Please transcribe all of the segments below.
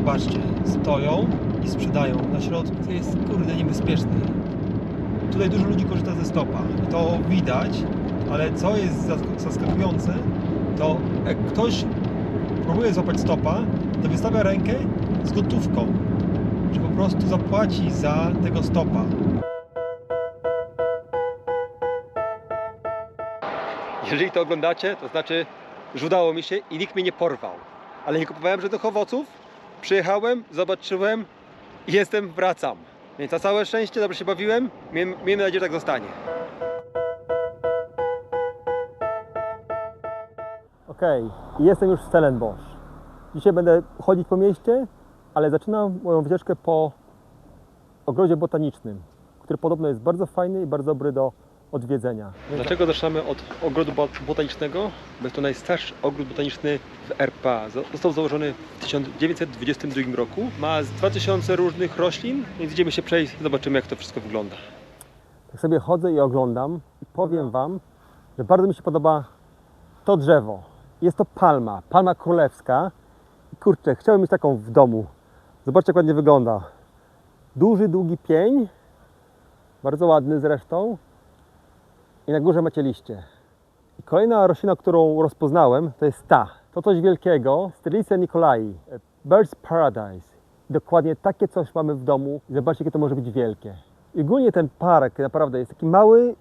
zobaczcie, stoją i sprzedają na środku. To jest kurde niebezpieczne. Tutaj dużo ludzi korzysta ze stopa. To widać, ale co jest zask- zaskakujące, to jak ktoś próbuje złapać stopa, to wystawia rękę z gotówką, że po prostu zapłaci za tego stopa. Jeżeli to oglądacie, to znaczy, że udało mi się i nikt mnie nie porwał. Ale nie kupowałem żadnych owoców. Przyjechałem, zobaczyłem i jestem, wracam. Więc na całe szczęście dobrze się bawiłem. Miejmy nadzieję, że tak zostanie. Okej, jestem już w Stellenbosch. Dzisiaj będę chodzić po mieście, ale zaczynam moją wycieczkę po ogrodzie botanicznym, który podobno jest bardzo fajny i bardzo dobry do odwiedzenia. Dlaczego zaczynamy od ogrodu bot- botanicznego? Bo jest to najstarszy ogród botaniczny w RPA. Zo- Został założony w 1922 roku. Ma z 2000 różnych roślin, więc idziemy się przejść, zobaczymy jak to wszystko wygląda. Tak sobie chodzę i oglądam i powiem Wam, że bardzo mi się podoba to drzewo. Jest to palma, palma królewska. I Kurczę, chciałbym mieć taką w domu. Zobaczcie jak ładnie wygląda. Duży, długi pień, bardzo ładny zresztą. I na górze macie liście. I kolejna roślina, którą rozpoznałem, to jest ta. To coś wielkiego, Strelicia nicolai, Bird's Paradise. Dokładnie takie coś mamy w domu. Zobaczcie, jakie to może być wielkie. I ogólnie ten park naprawdę jest taki mały,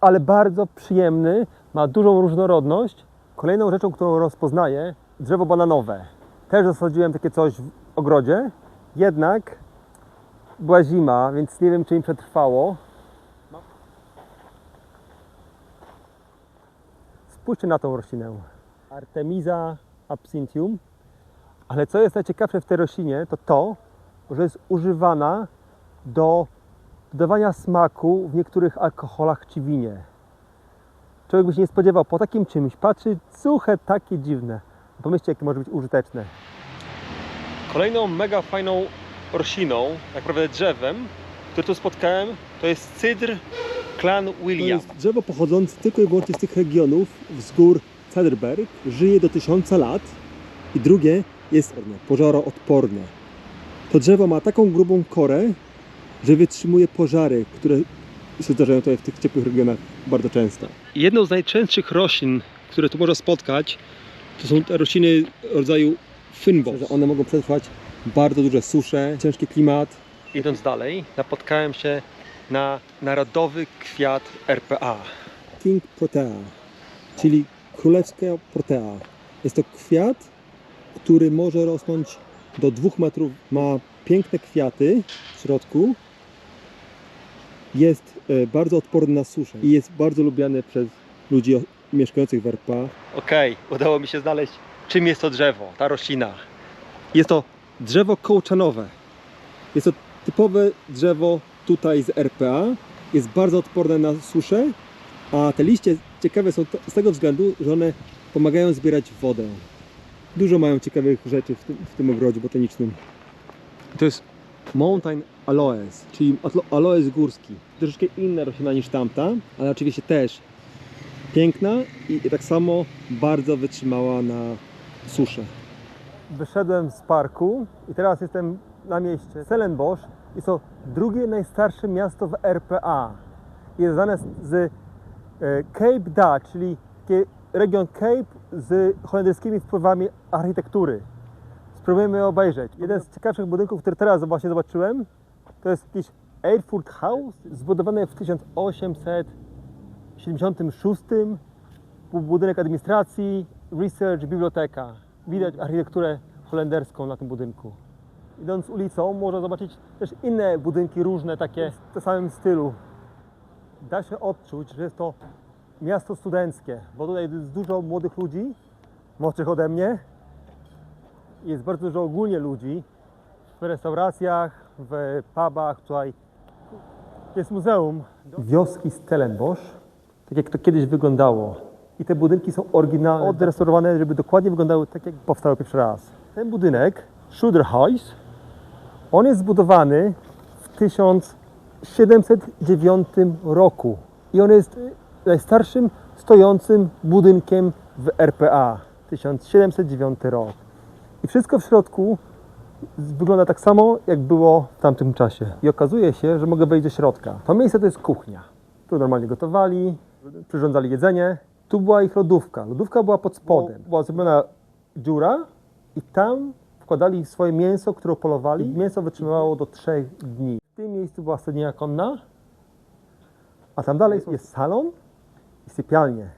ale bardzo przyjemny, ma dużą różnorodność. Kolejną rzeczą, którą rozpoznaję, drzewo bananowe. Też zasadziłem takie coś w ogrodzie, jednak była zima, więc nie wiem, czy im przetrwało. Spójrzcie na tą roślinę. Artemisa absinthium. Ale co jest najciekawsze w tej roślinie, to to, że jest używana do dodawania smaku w niektórych alkoholach czy winie. Człowiek by się nie spodziewał po takim czymś. Patrzy, suche, takie dziwne. Pomyślcie, jakie może być użyteczne. Kolejną mega fajną rośliną, tak naprawdę drzewem, które tu spotkałem, to jest cydr Clan To William. jest drzewo pochodzące tylko i wyłącznie z tych regionów wzgór Cederberg. Żyje do tysiąca lat. I drugie jest pożaroodporne. To drzewo ma taką grubą korę, że wytrzymuje pożary, które się zdarzają tutaj w tych ciepłych regionach bardzo często. Jedną z najczęstszych roślin, które tu można spotkać, to są te rośliny rodzaju fynbos. One mogą przetrwać bardzo duże susze, ciężki klimat. Idąc dalej, napotkałem się na narodowy kwiat RPA. King Protea, czyli królewska protea. Jest to kwiat, który może rosnąć do 2 metrów. Ma piękne kwiaty w środku. Jest e, bardzo odporny na suszę i jest bardzo lubiany przez ludzi mieszkających w RPA. Okej, udało mi się znaleźć, czym jest to drzewo, ta roślina. Jest to drzewo kołczanowe. Jest to typowe drzewo tutaj z RPA. Jest bardzo odporne na suszę, a te liście ciekawe są z tego względu, że one pomagają zbierać wodę. Dużo mają ciekawych rzeczy w tym, w tym ogrodzie botanicznym. To jest Mountain Aloes, czyli aloes górski. Troszeczkę inna roślina niż tamta, ale oczywiście też piękna i, i tak samo bardzo wytrzymała na suszę. Wyszedłem z parku i teraz jestem na mieście Stellenbosch. Jest to drugie najstarsze miasto w RPA. Jest znane z, e, Cape Dutch, czyli region Cape z holenderskimi wpływami architektury. Spróbujemy je obejrzeć. Jeden z ciekawszych budynków, który teraz właśnie zobaczyłem, to jest jakiś Airford House, zbudowany w 1876. Był budynek administracji, research, biblioteka. Widać architekturę holenderską na tym budynku. Idąc ulicą można zobaczyć też inne budynki różne, takie w tym samym stylu. Da się odczuć, że jest to miasto studenckie, bo tutaj jest dużo młodych ludzi, młodszych ode mnie. Jest bardzo dużo ogólnie ludzi w restauracjach, w pubach, tutaj jest muzeum wioski Stellenbosch, tak jak to kiedyś wyglądało. I te budynki są oryginalne, odrestaurowane, żeby dokładnie wyglądały tak, jak powstały pierwszy raz. Ten budynek, Schuderhuis, on jest zbudowany w 1709 roku. I on jest y, najstarszym stojącym budynkiem w RPA. 1709 rok. I wszystko w środku wygląda tak samo, jak było w tamtym czasie. I okazuje się, że mogę wejść do środka. To miejsce to jest kuchnia. Tu normalnie gotowali, przyrządzali jedzenie. Tu była ich lodówka. Lodówka była pod spodem. Była zrobiona dziura i tam wkładali swoje mięso, które polowali. I mięso wytrzymywało do trzech dni. W tym miejscu była studnia konna, a tam dalej jest salon i sypialnie.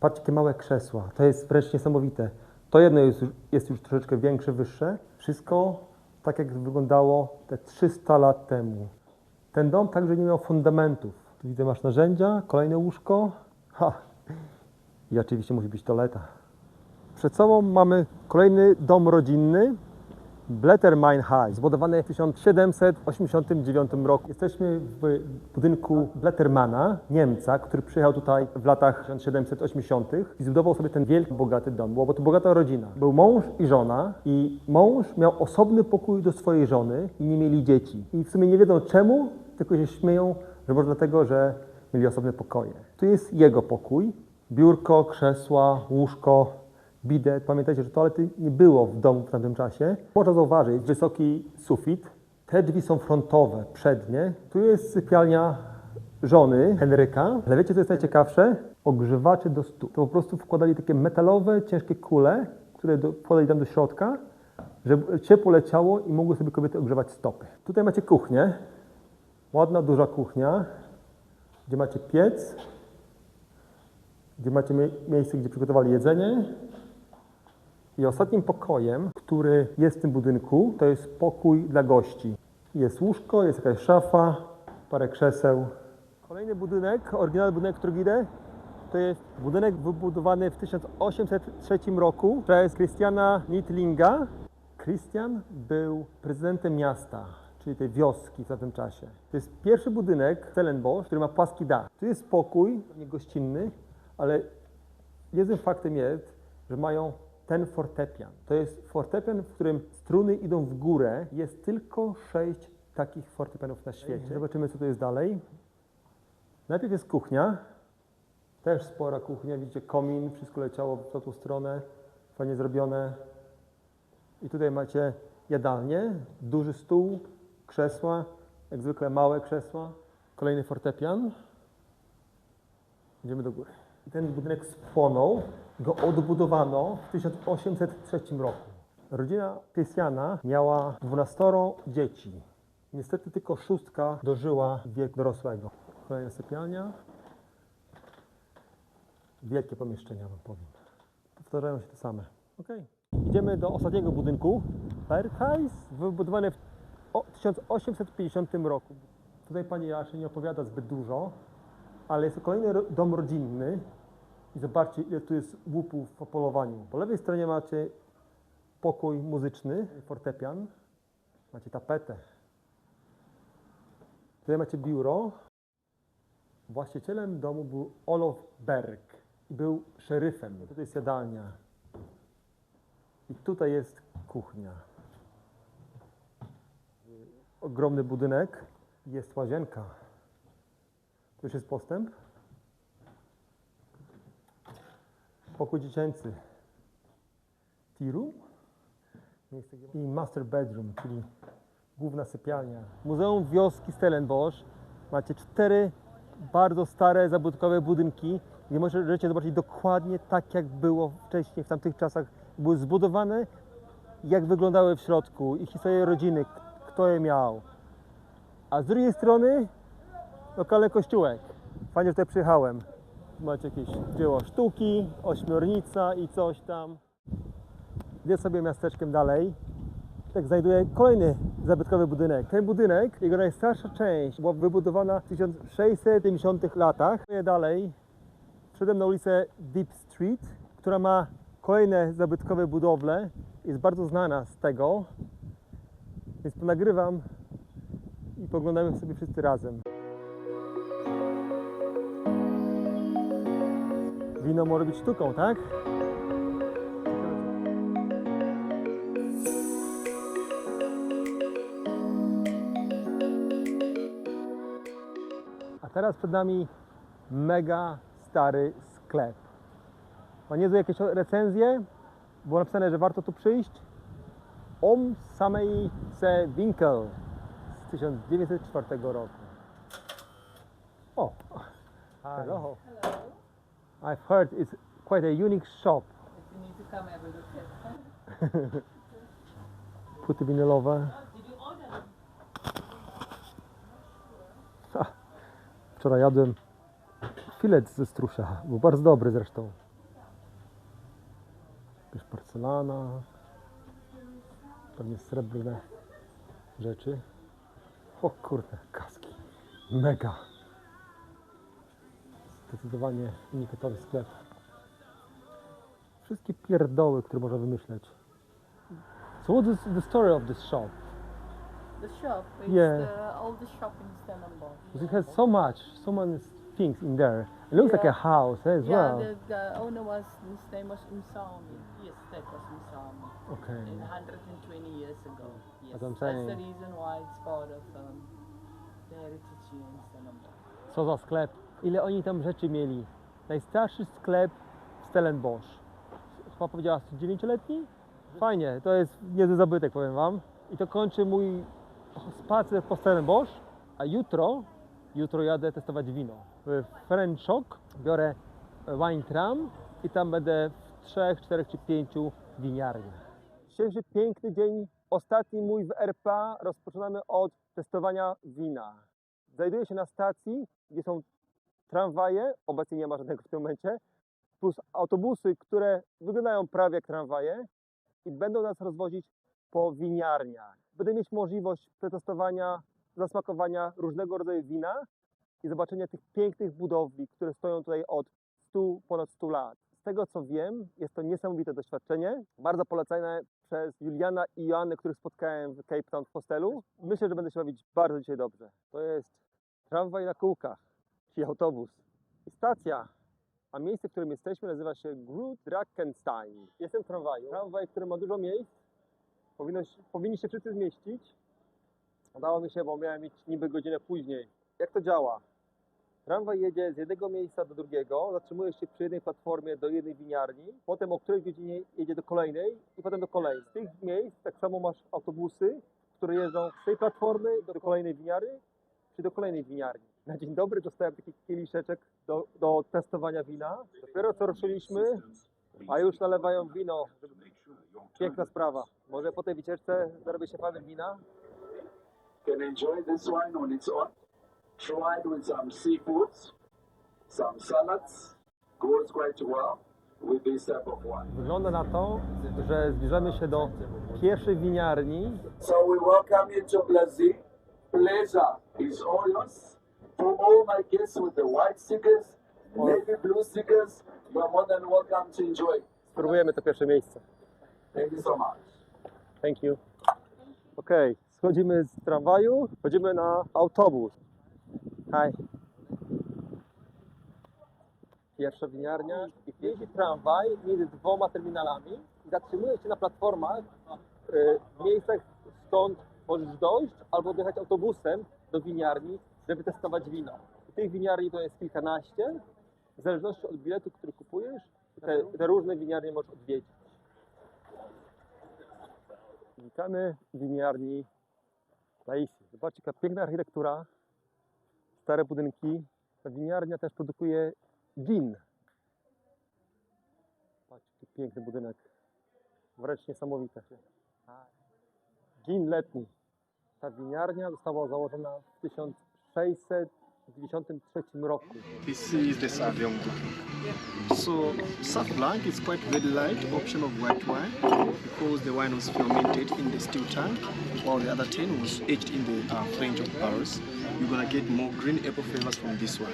Patrzcie, jakie małe krzesła. To jest wręcz niesamowite. To jedno jest, już- jest już troszeczkę większe, wyższe. Wszystko tak, jak wyglądało te 300 lat temu. Ten dom także nie miał fundamentów. Tu widzę, masz narzędzia, kolejne łóżko. Ha! I oczywiście musi być toaleta. Przed sobą mamy kolejny dom rodzinny, Blettermine High, zbudowany w 1789 roku. Jesteśmy w budynku Blettermana, Niemca, który przyjechał tutaj w latach 1780 i zbudował sobie ten wielki, bogaty dom. Była to bogata rodzina. Był mąż i żona i mąż miał osobny pokój do swojej żony i nie mieli dzieci. I w sumie nie wiedzą czemu, tylko się śmieją, że może dlatego, że mieli osobne pokoje. Tu jest jego pokój, biurko, krzesła, łóżko, bidet. Pamiętajcie, że toalety nie było w domu w tamtym czasie. Można zauważyć wysoki sufit. Te drzwi są frontowe, przednie. Tu jest sypialnia żony Henryka. Ale wiecie, co jest najciekawsze? Ogrzewacze do stóp. To po prostu wkładali takie metalowe, ciężkie kule, które do, wkładali tam do środka, żeby ciepło leciało i mogły sobie kobiety ogrzewać stopy. Tutaj macie kuchnię. Ładna, duża kuchnia, gdzie macie piec, gdzie macie mie- miejsce, gdzie przygotowali jedzenie. I ostatnim pokojem, który jest w tym budynku, to jest pokój dla gości. Jest łóżko, jest jakaś szafa, parę krzeseł. Kolejny budynek, oryginalny budynek Trugide, to jest budynek wybudowany w 1803 roku przez Christiana Nittlinga. Christian był prezydentem miasta, czyli tej wioski w tamtym czasie. To jest pierwszy budynek Stellenbosch, który ma płaski dach. Tu jest pokój, nie gościnny, ale Niezłym faktem jest, że mają ten fortepian. To jest fortepian, w którym struny idą w górę. Jest tylko sześć takich fortepianów na świecie. Zobaczymy, co tu jest dalej. Najpierw jest kuchnia. Też spora kuchnia. Widzicie komin, wszystko leciało w tą stronę. Fajnie zrobione. I tutaj macie jadalnię, duży stół, krzesła, jak zwykle małe krzesła. Kolejny fortepian. Idziemy do góry. I Ten budynek spłonął, go odbudowano w 1803 roku. Rodzina Krystiana miała 12 dzieci. Niestety tylko szóstka dożyła wieku dorosłego. Kolejna sypialnia. Wielkie pomieszczenia, wam powiem. Powtarzają się te same. Okay. Idziemy do ostatniego budynku. Berghaus, wybudowany w o- 1850 roku. Tutaj pani Joasza nie opowiada zbyt dużo, ale jest to kolejny dom rodzinny. I zobaczcie, ile tu jest łupów po polowaniu. Po lewej stronie macie pokój muzyczny, fortepian. Macie tapetę. Tutaj macie biuro. Właścicielem domu był Olof Berg i był szeryfem. Tutaj jest jadalnia. I tutaj jest kuchnia. Ogromny budynek. Jest łazienka. To już jest postęp. Pokój dziecięcy. Tea room. I master bedroom, czyli główna sypialnia. Muzeum Wioski Stellenbosch. Macie cztery bardzo stare, zabytkowe budynki, gdzie możecie zobaczyć dokładnie tak, jak było wcześniej, w tamtych czasach. Były zbudowane, jak wyglądały w środku i historię rodziny, kto je miał. A z drugiej strony lokalny kościółek. Fajnie, że tutaj przyjechałem. Macie jakieś dzieło sztuki, ośmiornica i coś tam. Idę sobie miasteczkiem dalej. Tak znajduję kolejny zabytkowy budynek. Ten budynek, jego najstarsza część była wybudowana w 1670 latach. Idę dalej. Wszedłem na ulicę Deep Street, która ma kolejne zabytkowe budowle. Jest bardzo znana z tego. Więc nagrywam i poglądamy sobie wszyscy razem. Wino może być sztuką, tak? A teraz przed nami mega stary sklep. Ma niezłe jakieś recenzje. Było napisane, że warto tu przyjść. Om samej se Winkel z 1904 roku. O, hello. I've heard it's quite a unique shop. You need to come have a look at. Płyty winylowe. Ha, Wczoraj jadłem filet ze strusia. Był bardzo dobry zresztą. Jakieś porcelana. Pewnie srebrne rzeczy. O kurde, kaski. Mega. Zdecydowanie unikatowy sklep. Wszystkie pierdoły, które można wymyśleć. So what is the story of this shop? The shop is Yeah. the oldest shop in Stellenbosch. Because it has so much, so many things in there. It looks like a Yeah. house as yeah, well. the, the owner was, his name was Umsami. Yes, that was Umsami. Okay. In 120 years ago. Yes. That's what I'm That's saying. the reason why it's part of um, the heritage here in Stellenbosch. Co za sklep? Ile oni tam rzeczy mieli? Najstarszy sklep w Stellenbosch. Chyba powiedziała 9-letni? Fajnie, to jest niezły zabytek, powiem Wam. I to kończy mój spacer po Stellenbosch, a jutro, jutro jadę testować wino. W French Shock biorę wine tram i tam będę w trzech, czterech czy pięciu winiarniach. Dzisiejszy piękny dzień, ostatni mój w RPA, rozpoczynamy od testowania wina. Znajduję się na stacji, gdzie są tramwaje, obecnie nie ma żadnego w tym momencie, plus autobusy, które wyglądają prawie jak tramwaje i będą nas rozwozić po winiarniach. Będę mieć możliwość przetestowania, zasmakowania różnego rodzaju wina i zobaczenia tych pięknych budowli, które stoją tutaj od 100, ponad 100 lat. Z tego co wiem, jest to niesamowite doświadczenie, bardzo polecane przez Juliana i Joannę, których spotkałem w Cape Town w hostelu. Myślę, że będę się bawić bardzo dzisiaj dobrze. To jest tramwaj na kółkach, czyli autobus. I stacja, a miejsce, w którym jesteśmy nazywa się Groot Drakenstein. Jestem w tramwaju. Tramwaj, który ma dużo miejsc. Powinno, powinni się wszyscy zmieścić. Udało mi się, bo miałem mieć niby godzinę później. Jak to działa? Tramwaj jedzie z jednego miejsca do drugiego, zatrzymuje się przy jednej platformie do jednej winiarni, potem o której godzinie jedzie do kolejnej i potem do kolejnej. Z tych miejsc tak samo masz autobusy, które jeżdżą z tej platformy do kolejnej winiarni, czy do kolejnej winiarni. Na dzień dobry dostałem taki kieliszeczek do, do testowania wina. Dopiero co ruszyliśmy, a już nalewają wino. Piękna sprawa. Może po tej wycieczce zarobię się panem wina? can enjoy this wine on its own. It with some seafoods, some salads. Goes quite well. Wygląda na to, że zbliżamy się do pierwszej winiarni. So we welcome you to Blazee. Pleasure is all yours. For all my guests with the white stickers, navy blue stickers, you're more than welcome to enjoy. Spróbujemy to pierwsze miejsce. Thank you so much. Thank you. Okej, schodzimy z tramwaju, chodzimy na autobus. Hi. Pierwsza winiarnia i jeździ tramwaj między dwoma terminalami i zatrzymuje się na platformach y, w miejscach, skąd możesz dojść albo dojechać autobusem do winiarni, żeby testować wino. I tych winiarni to jest kilkanaście. W zależności od biletu, który kupujesz, te, te różne winiarnie możesz odwiedzić. Witamy w winiarni Laisi. Zobaczcie, jaka piękna architektura, stare budynki. Ta winiarnia też produkuje gin. Patrzcie, jaki piękny budynek. Wręcz niesamowite. Gin letni. Ta winiarnia została założona w 1693 roku. This is the Blanc. So, Sauv Blanc is quite very light option of white wine because the wine was fermented in the steel tank, while the other 10 was aged in the uh, French of Paris. You're gonna get more green apple flavors from this one.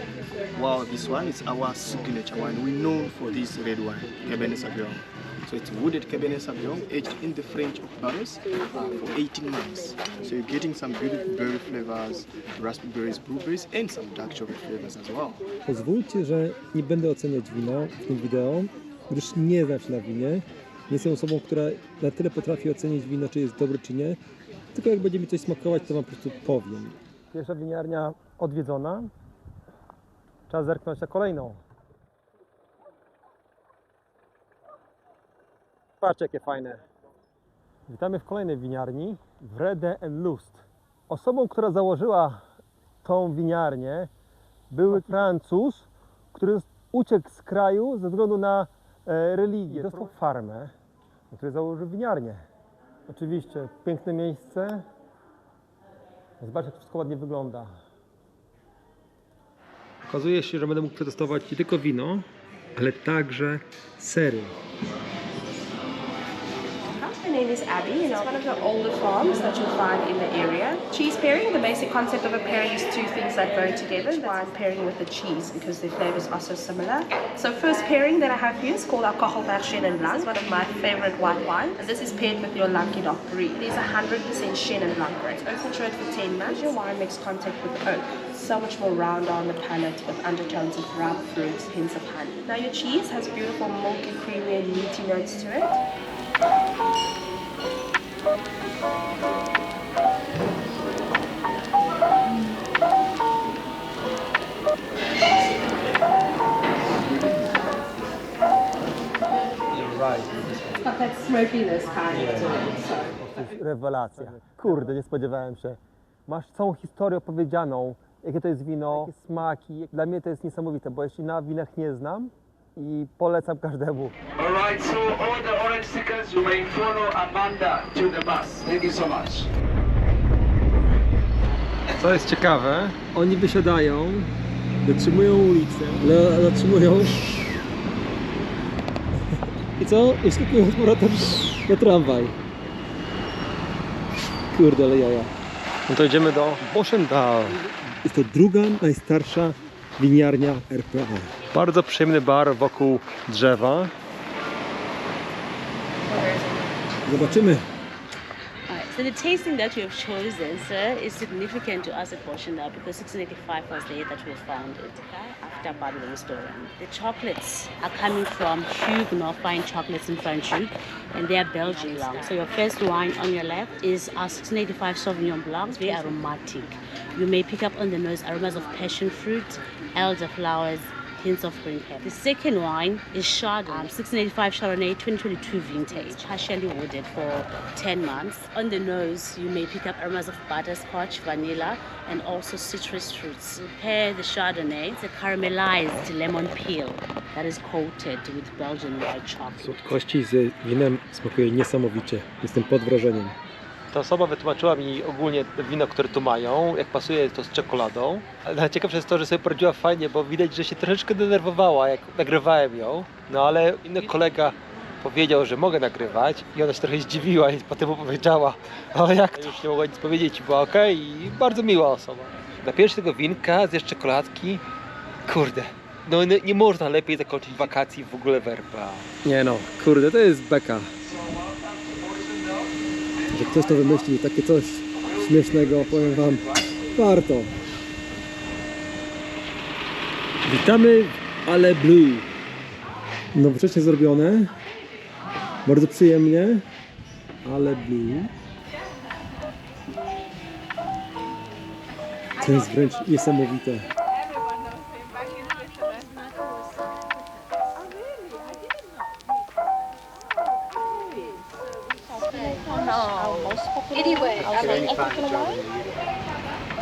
While this one is our signature wine. We're known for this red wine, Cabernet Sauvignon. So it's wooded Cabernet Sauvignon aged in the French of Paris uh, for 18 months. So you're getting some beautiful berry flavors, raspberries, blueberries, and some dark chocolate flavors as well. Pozwólcie, że nie będę oceniać wina w tym wideo, gdyż nie znam się na winie. Nie jestem osobą, która na tyle potrafi ocenić wino, czy jest dobre, czy nie. Tylko jak będzie mi coś smakować, to wam po prostu powiem. Pierwsza winiarnia odwiedzona. Czas zerknąć na kolejną. Patrzcie, jakie fajne Witamy w kolejnej winiarni Wrede and Lust. Osobą, która założyła tą winiarnię był Francuz, który uciekł z kraju ze względu na e, religię. Dostał farmę, na której założył winiarnię. Oczywiście piękne miejsce. Zobaczcie, jak to wszystko ładnie wygląda. Okazuje się, że będę mógł przetestować nie tylko wino, ale także sery. Name is Abby, and it's one of the older farms that you'll find in the area. Cheese pairing, the basic concept of a pairing is two things that go together. Wine pairing with the cheese because the flavors are so similar. So first pairing that I have here is called our Kochelberg Chenin Blanc. It's one of my favorite white wines. And this is paired with your Languedoc Brie. It is 100% Chenin Blanc grape. Oak matured for 10 months. Your wine makes contact with oak. So much more round on the palate with undertones of ripe fruits, hints of honey. Now your cheese has beautiful milky, creamy and meaty notes to it. Got that smokiness kind of to it. So. To jest rewelacja. Kurde, nie spodziewałem się. Masz całą historię opowiedzianą, jakie to jest wino, jakie smaki. Dla mnie to jest niesamowite, bo jeśli na winach nie znam i polecam każdemu. Alright, so all the orange stickers, you may follow Amanda to the bus. Thank you so much. Co jest ciekawe, oni wysiadają, zatrzymują ulicę, le- zatrzymują i co? I wskakują z powrotem na tramwaj. Kurde, ale jaja. No to idziemy do Boschendal. Jest to druga najstarsza winiarnia RPA. Bardzo przyjemny bar wokół drzewa. Zobaczymy. So the tasting that you have chosen, sir, is significant to us at Boschendal because 1685 was the year that we were founded, okay, after Babylon restaurant. The chocolates are coming from Huguenot Fine Chocolates in Franschhoek, and they are Belgian long. So your first wine on your left is our 1685 Sauvignon Blanc, very aromatic. You may pick up on the nose aromas of passion fruit, elderflowers, hints of green pepper. The second wine is Chardonnay, um, 1685 Chardonnay 2022 vintage, partially wooded for 10 months. On the nose, you may pick up aromas of butterscotch, vanilla, and also citrus fruits. Pair the Chardonnay, it's a caramelized lemon peel that is coated with Belgian white chocolate. Słodkości z winem smakuje niesamowicie. Jestem pod wrażeniem. Ta osoba wytłumaczyła mi ogólnie wino, które tu mają, jak pasuje to z czekoladą. Ale najciekawsze jest to, że sobie poradziła fajnie, bo widać, że się troszeczkę denerwowała, jak nagrywałem ją. No ale inny kolega powiedział, że mogę nagrywać i ona się trochę zdziwiła i potem powiedziała, ale jak to? Już nie mogła nic powiedzieć, była okej i bardzo miła osoba. Na pierwszy tego winka zjesz czekoladki, kurde, no nie, nie można lepiej zakończyć wakacji w ogóle w RPA. Nie no, kurde, to jest beka. Że ktoś to wymyślił, takie coś śmiesznego, powiem wam, warto. Witamy w Ale Blue. Nowocześnie zrobione. Bardzo przyjemnie. Ale Blue. To jest wręcz niesamowite.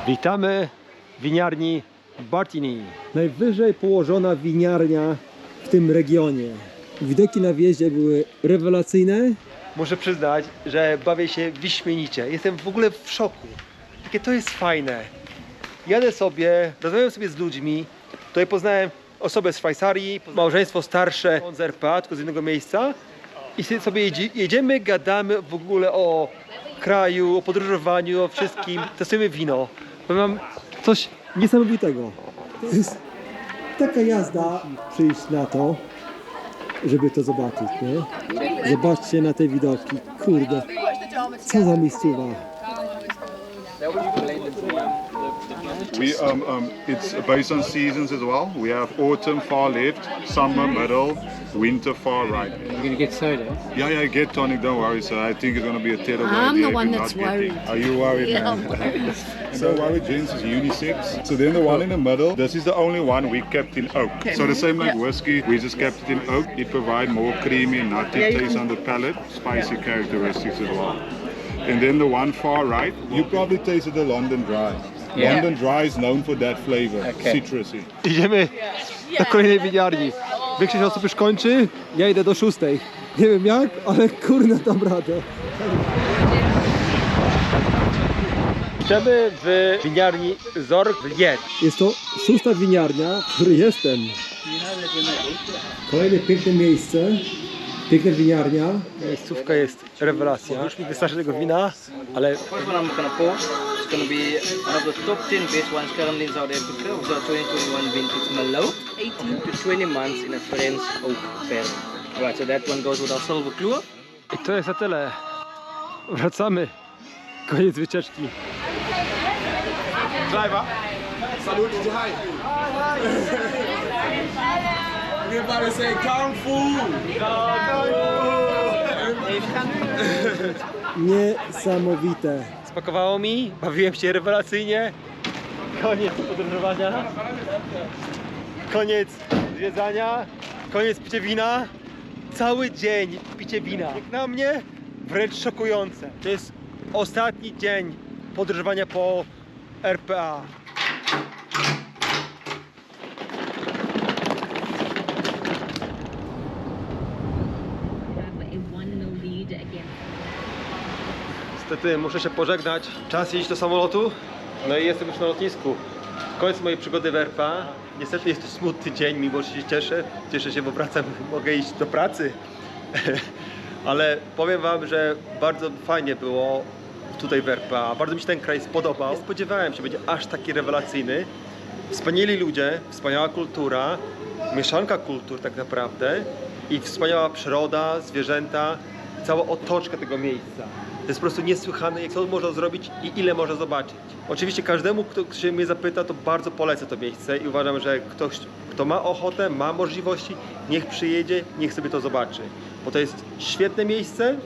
Witamy w winiarni Bartini. Najwyżej położona winiarnia w tym regionie. Widoki na wjeździe były rewelacyjne. Muszę przyznać, że bawię się wyśmienicie. Jestem w ogóle w szoku. Jakie to jest fajne. Jadę sobie, rozmawiam sobie z ludźmi. Tutaj poznałem osobę z Szwajcarii, małżeństwo starsze z RPA, tylko z innego miejsca. I sobie jedzie, jedziemy, gadamy w ogóle o kraju, o podróżowaniu, o wszystkim. Testujemy wino. Mam coś Niesamowitego. To jest taka jazda przyjść na to, żeby to zobaczyć, nie? Zobaczcie na te widoki. Kurde. Co za miejscowa. We um, um, it's based on seasons as well. We have autumn far left, summer middle, winter far right. You're gonna get soda. Yeah, yeah, get tonic. Don't worry. So I think it's gonna be a terrible I'm idea the if one that's not getting- worried. Are you worried, Yeah, man? I'm worried. And don't worry, gents, it's unisex. So then the one in the middle, this is the only one we kept in oak. So the same like whiskey, we just kept it in oak. It provides more creamy, nutty taste on the palate, spicy characteristics as well. And then the one far right, you probably tasted the London Dry. Yeah. London Dry is known for that flavor, Okay. citrusy. Idziemy do kolejnej winiarni. Większość osób już kończy, ja idę do szóstej. Nie wiem jak, ale kurna dam radę. Idziemy w winiarni Zorg w. Jest to szósta winiarnia, w której jestem. Kolejne piękne miejsce, piękna winiarnia. Miejscówka jest rewelacja. Już mi wystarczy tego wina, ale First gonna is gonna be one of the top 10 best wines currently in South Africa. It's our 2021 vintage Merlot, 18 to 20 months in a French oak barrel. Right, so that one goes with our silver clue. I to jest na tyle. Wracamy. Koniec wycieczki. Driver, salute to high. Everybody say Kung Fu. Niesamowite. Spakowało mi, bawiłem się rewelacyjnie. Koniec podróżowania. Koniec zwiedzania. Koniec picie wina. Cały dzień picie wina. Jak na mnie wręcz szokujące. To jest ostatni dzień podróżowania po RPA. Niestety muszę się pożegnać. Czas iść do samolotu. No i jestem już na lotnisku. Koniec mojej przygody w RPA. Niestety jest to smutny dzień, mimo że się cieszę. Cieszę się, bo wracam, mogę iść do pracy. Ale powiem Wam, że bardzo fajnie było tutaj w RPA. Bardzo mi się ten kraj spodobał. Nie spodziewałem się, że będzie aż taki rewelacyjny. Wspaniali ludzie, wspaniała kultura, mieszanka kultur tak naprawdę i wspaniała przyroda, zwierzęta, cała otoczka tego miejsca. To jest po prostu niesłychane, jak co można zrobić i ile można zobaczyć. Oczywiście każdemu, kto się mnie zapyta, to bardzo polecę to miejsce i uważam, że ktoś, kto ma ochotę, ma możliwości, niech przyjedzie, niech sobie to zobaczy. Bo to jest świetne miejsce,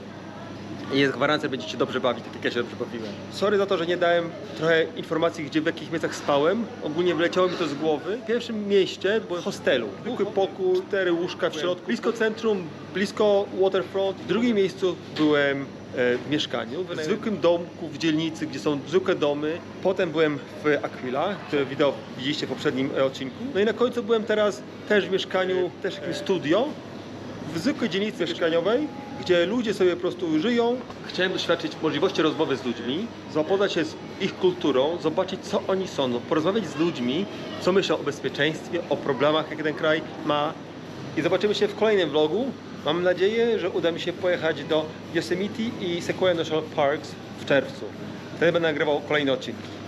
i jest gwarancja, że będziecie dobrze bawić, tak jak ja się dobrze bawiłem. Sorry za to, że nie dałem trochę informacji, gdzie w jakich miejscach spałem. Ogólnie wyleciało mi to z głowy. W pierwszym mieście byłem w hostelu. Zwykły pokój, cztery łóżka w środku, blisko centrum, blisko waterfront. W drugim miejscu byłem mieszkaniu, w zwykłym domku w dzielnicy, gdzie są zwykłe domy. Potem byłem w Aquila, które wideo widzieliście w poprzednim e, odcinku. No i na końcu byłem teraz też w mieszkaniu, też jakimś studio w zwykłej dzielnicy mieszkaniowej, gdzie ludzie sobie po prostu żyją. Chciałem doświadczyć możliwości rozmowy z ludźmi, zapoznać się z ich kulturą, zobaczyć co oni są, no, porozmawiać z ludźmi, co myślą o bezpieczeństwie, o problemach, jakie ten kraj ma. I zobaczymy się w kolejnym vlogu. Mam nadzieję, że uda mi się pojechać do Yosemite i Sequoia National Parks w czerwcu. Wtedy będę nagrywał kolejne odcinki.